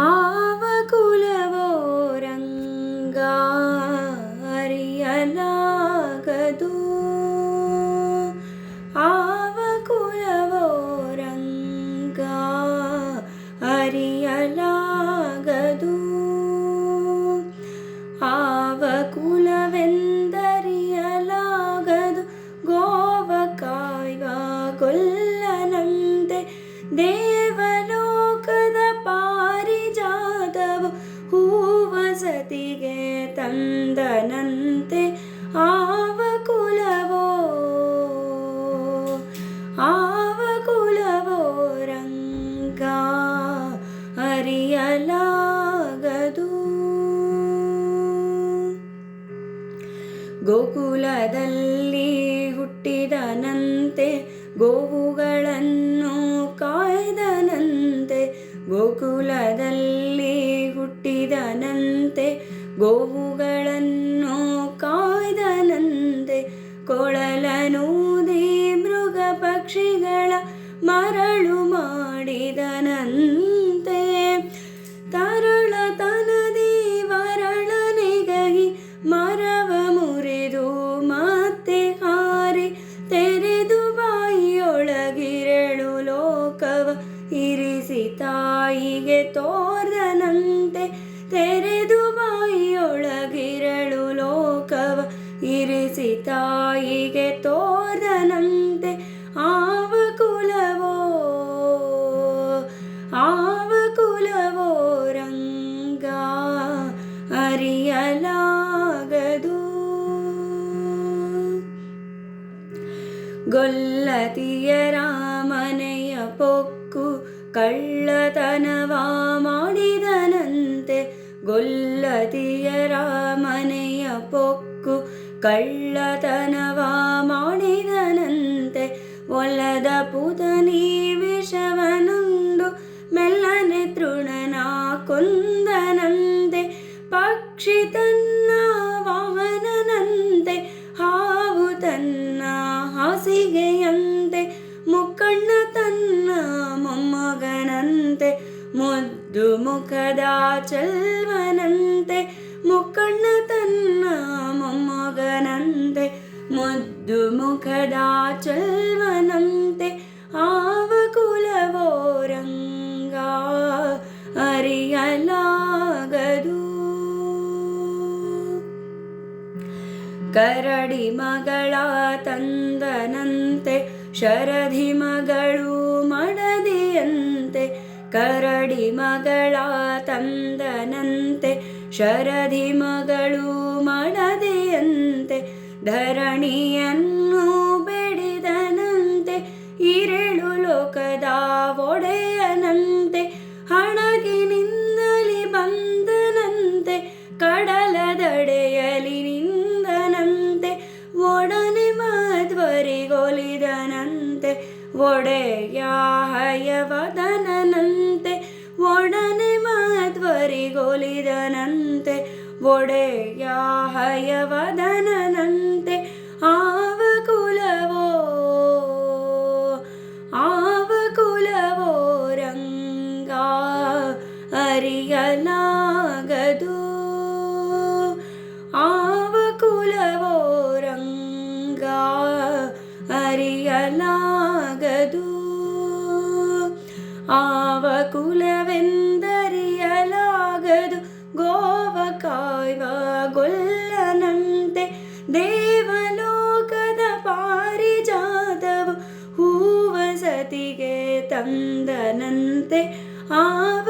ఆవకులవోరంగారియలాగదు. ఆవకులవోరంగా అరియలా ತಂದನಂತೆ ಆವ ಕುಲವೋ ಆವ ಕುಲವೋ ರಂಗ ಅರಿಯಲಾಗದು. ಗೋಕುಲದಲ್ಲಿ ಹುಟ್ಟಿದನಂತೆ ಗೋವುಗಳನ್ನು ತಾಯಿಗೆ ತೋರ್ದನಂತೆ ತೆರೆದು ಬಾಯಿಯೊಳಗಿರಳು ಲೋಕವ ಇರಿಸಿ ತಾಯಿಗೆ ತೋರ್ದನಂತೆ ಆವ ಕುಲವೋ ಆವ ಕುಲವೋ ರಂಗ ಅರಿಯಲಾಗದು ಗೊಲ್ಲತಿಯ ರಾಮನೆಯ ಪೊಕ್ಕು ಕಳ್ಳತನವ ಮಾಡಿದನಂತೆ ಗೊಲ್ಲತಿಯ ರಾಮನೆಯ ಪೊಕ್ಕು ಕಳ್ಳತನವ ಮಾಡಿದನಂತೆ ಒಲದ ಪುತನಿ ವಿಷವನುಂಡು ಮೆಲ್ಲನೆ ತೃಣನ ಕೊಂದನಂತೆ ಪಕ್ಷಿ ಮೊಮ್ಮಗನಂತೆ ಮುದ್ದು ಮುಖದ ಚಲ್ವನಂತೆ, ಮುಕ್ಕಣ್ಣ ತನ್ನ ಮೊಮ್ಮಗನಂತೆ, ಮುದ್ದು ಮುಖದ ಚಲ್ವನಂತೆ, ಆವ ಕುಲವೋರಂಗ ಅರಿಯಲಾಗದು. ಕರಡಿ ಮಗಳ ತಂದನಂತೆ ಶರಧಿ ಮಗಳು ಕರಡಿ ಮಗಳ ತಂದನಂತೆ ಶರಧಿ ಮಗಳು ಮಡದೆಯಂತೆ ಧರಣಿಯನ್ನು ಬೆಡಿದನಂತೆ ಇರಳು ಲೋಕದ ಒಡೆಯನಂತೆ ಹಣಗಿನಿಂದಲಿ ಬಂದನಂತೆ ಕಡಲ ಮಧ್ವರಿಗೊಲಿದನಂತೆ ಒಡೆಯ ಹಯವದನಂತೆ ಒಡನೆ ಮಧ್ವರಿಗೊಲಿದನಂತೆ ಒಡೆಯ ಹಯವದನಂತೆ ಆವ ಕುಲವೋ ಆವ ಕುಲವೋ ರಂಗ ಅರಿಯಲಾಗದು ಆವ ಕುಲವೋ ರಂಗ ಅರಿಯಲಾಗದು ಆವ ಕುಲವೆಂದರಿಯಲಾಗದು ಗೋವ ಕಾಯ್ವ ಗೊಲ್ಲನಂತೆ ದೇವಲೋಕದ ಪಾರಿಜಾತವು ಹೂವ ಸತಿಗೆ ತಂದನಂತೆ ಆವ ಕುಲವೋ